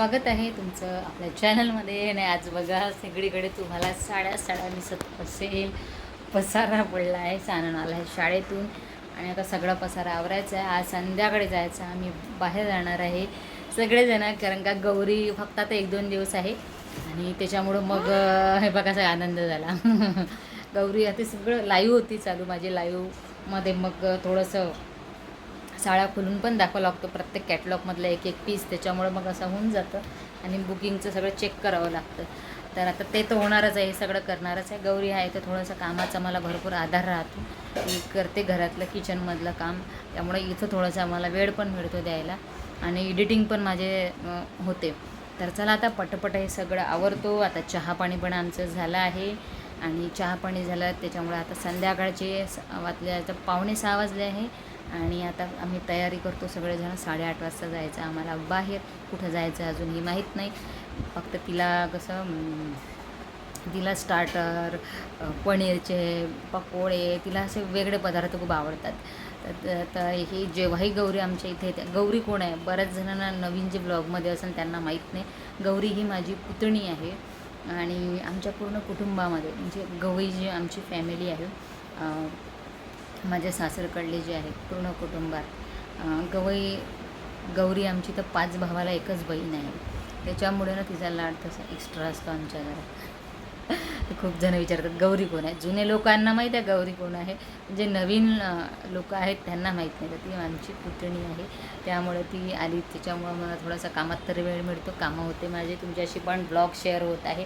स्वागत आहे तुमचं आपल्या चॅनलमध्ये. आणि आज बघा सगळीकडे तुम्हाला साड्या साड्या दिसत असेल. पसारा पडला आहे सानन आला आहे शाळेतून. आणि आता सगळा पसारा आवरायचा आहे. आज संध्याकाळी जायचं आम्ही बाहेर जाणार आहे सगळेजण कारण का गौरी फक्त आता एक दोन दिवस आहे. आणि त्याच्यामुळं मग हे बघा सगळा आनंद झाला. गौरी आता सगळं लाईव्ह होती चालू. माझी लाईव्हमध्ये मग थोडंसं साड्या खोलून पण दाखवावं लागतो प्रत्येक कॅटलॉगमधलं एक एक पीस त्याच्यामुळं मग असं होऊन जातं. आणि बुकिंगचं सगळं चेक करावं लागतं. तर आता ते तर होणारच आहे हे सगळं करणारच आहे. गौरी आहे तर थोडंसं कामाचा मला भरपूर आधार राहतो. मी करते घरातलं किचनमधलं काम. त्यामुळे इथं थोडंसं मला वेळ पण मिळतो द्यायला. आणि एडिटिंग पण माझे होते. तर चला आता पटपट हे सगळं आवरतो. आता चहा पाणी पण आमचं झालं आहे. आणि चहा पाणी झालं त्याच्यामुळे आता संध्याकाळचे स- वाजले आता पावणे सहा वाजले आहे. आणि आता आम्ही तयारी करतो सगळेजण साडेआठ वाजता जायचं आम्हाला बाहेर कुठं जायचं अजूनही माहीत नाही. फक्त तिला कसं तिला स्टार्टर पनीरचे पकोडे तिला असे वेगळे पदार्थ खूप आवडतात. तर तर ही जेव्हाही गौरी आमच्या इथे येते गौरी कोण आहे? बऱ्याच जणांना नवीन जे ब्लॉगमध्ये असेल त्यांना माहीत नाही. गौरी ही माझी पुतणी आहे आणि आमच्या पूर्ण कुटुंबामध्ये म्हणजे गौरी जी आमची फॅमिली आहे माझ्या सासरकडले जे आहेत पूर्ण कुटुंबात गवई गौरी आमची तर पाच भावाला एकच बहीण आहे. त्याच्यामुळे ना तिचा लाड तसा एक्स्ट्रा असतो आमच्या घरात. खूप जण विचारतात गौरी कोण आहे? जुने लोकांना माहीत आहे गौरी कोण आहे. जे नवीन लोक आहेत त्यांना माहीत नाही. तर ती आमची पुतणी आहे. त्यामुळे ती आली. त्याच्यामुळं मला थोडासा कामात तर वेळ मिळतो. कामं होते माझे. तुमच्याशी पण ब्लॉग शेअर होत आहे.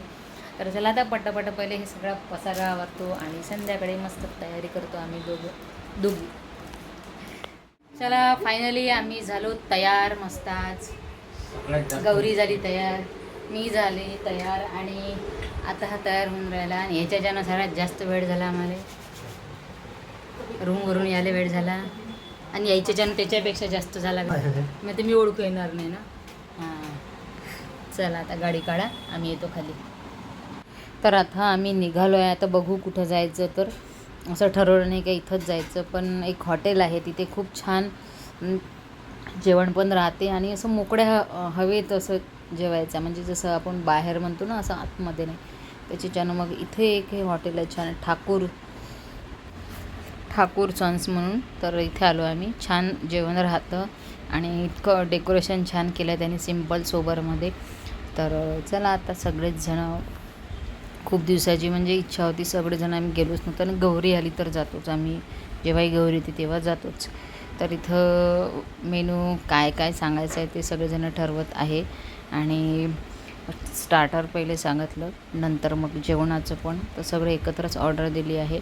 तर चला आता पटापट पहिले हे सगळा पसारा आवरतो आणि संध्याकाळी मस्त तयारी करतो आम्ही दोघं. दोघी. चला फायनली आम्ही झालो तयार मस्त आज. गौरी झाली तयार मी झाली तयार आणि आता हा तयार होऊन राहिला आणि ह्याच्याच्यानं सगळ्यात जास्त वेळ झाला आम्हाला. रूमवरून यायला वेळ झाला आणि यायच्याच्यानं त्याच्यापेक्षा जास्त झाला. मग ते मी ओळखू येणार नाही ना. हां. चला आता गाडी काढा आम्ही येतो खाली. तर आता आम्ही निघालो आहे. आता बघू कुठं जायचं. तर असं ठरवलं नाही का इथंच जायचं. पण एक हॉटेल आहे. तिथे खूप छान जेवण पण राहते. आणि असं मोकळ्या ह- हवेत असं जेवायचं. म्हणजे जसं आपण बाहेर म्हणतो ना असं आतमध्ये नाही. त्याच्याच्यानं मग इथे एक हे हॉटेल आहे छान. ठाकूर ठाकूर सन्स म्हणून. तर इथे आलो आम्ही. छान जेवण राहतं. आणि इतकं डेकोरेशन छान केलं आहे त्यांनी सिंपल सोबरमध्ये. तर चला आता सगळेच जण खूप दिवसाची म्हणजे इच्छा होती सगळेजण आम्ही गेलोच नव्हतो आणि गौरी आली तर जातोच आम्ही. जेव्हाही गौरी येते तेव्हा जातोच. तर इथं मेनू काय काय सांगायचं आहे ते सगळेजण ठरवत आहे. आणि स्टार्टर पहिले सांगितलं नंतर मग जेवणाचं पण. तर सगळं एकत्रच ऑर्डर दिली आहे.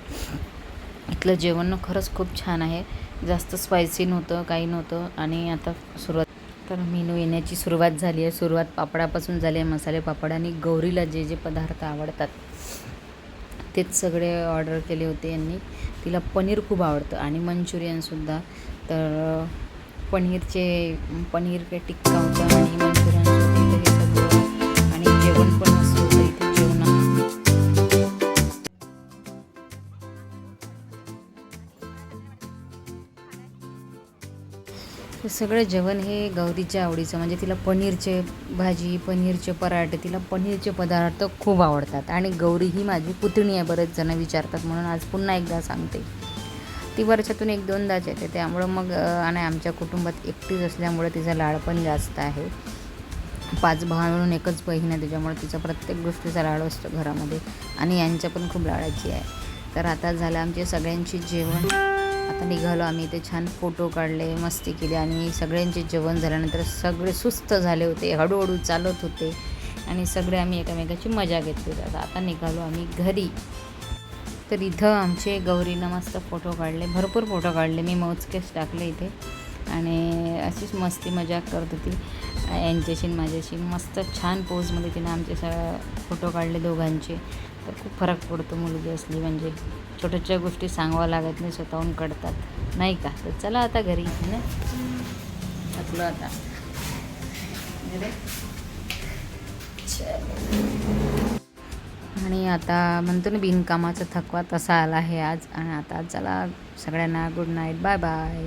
इथलं जेवण खरंच खूप छान आहे. जास्त स्पायसी नव्हतं काही नव्हतं. आणि आता सुरुवात तर मेनू येण्याची सुरुवात झाली आहे. सुरुवात पापडापासून झाली आहे. मसाले पापड आणि गौरीला जे जे पदार्थ आवडतात तेच सगळे ऑर्डर केले होते यांनी. तिला पनीर खूप आवडतं आणि मंचुरियनसुद्धा तर पनीरचे पनीर के टिक्का होतं आणि मंचुरियन हे सगळं जेवण हे गौरीच्या आवडीचं. म्हणजे तिला पनीरचे भाजी पनीरचे पराठे तिला पनीरचे पदार्थ खूप आवडतात. आणि गौरी ही माझी पुतणी आहे बरेच जण विचारतात. म्हणून आज पुन्हा एकदा सांगते. ती वर्षातून एक दोनदाच येते. त्यामुळं मग आणि आमच्या कुटुंबात एकटीच असल्यामुळे तिचा लाड पण जास्त आहे. पाच भाव म्हणून एकच बहीण आहे. त्याच्यामुळे तिचा प्रत्येक गोष्टीचा लाड असतो घरामध्ये. आणि यांच्या पण खूप लाडाची आहे. तर आता झालं आमचे सगळ्यांची जेवण. निघालो आम्ही ते छान फोटो काढले मस्ती केली आणि सगळ्यांचे जेवण झाल्यानंतर सगळे सुस्त झाले होते हळूहळू चालत होते आणि सगळे आम्ही एकामेकाची मजा घेतली होती. आता निघालो आम्ही घरी. तर इथं आमचे गौरीनं मस्त फोटो काढले भरपूर फोटो काढले. मी मोजकेच टाकले इथे आणि अशीच मस्ती मजा करत होती. यांच्याशी माझ्याशी मस्त छान पोजमध्ये तिनं आमचे स फोटो काढले दोघांचे. तर खूप फरक पडतो मुलगी असली म्हणजे. छोट्याच्या गोष्टी सांगावं लागत नाही स्वतःहून कळतात. नाही का? तर चला आता घरी ना? थकलो आता. गेले? चलो. आणि आता म्हणतो ना बिनकामाचा थकवा तसा आला आहे आज. आणि आता चला सगळ्यांना गुड नाईट बाय बाय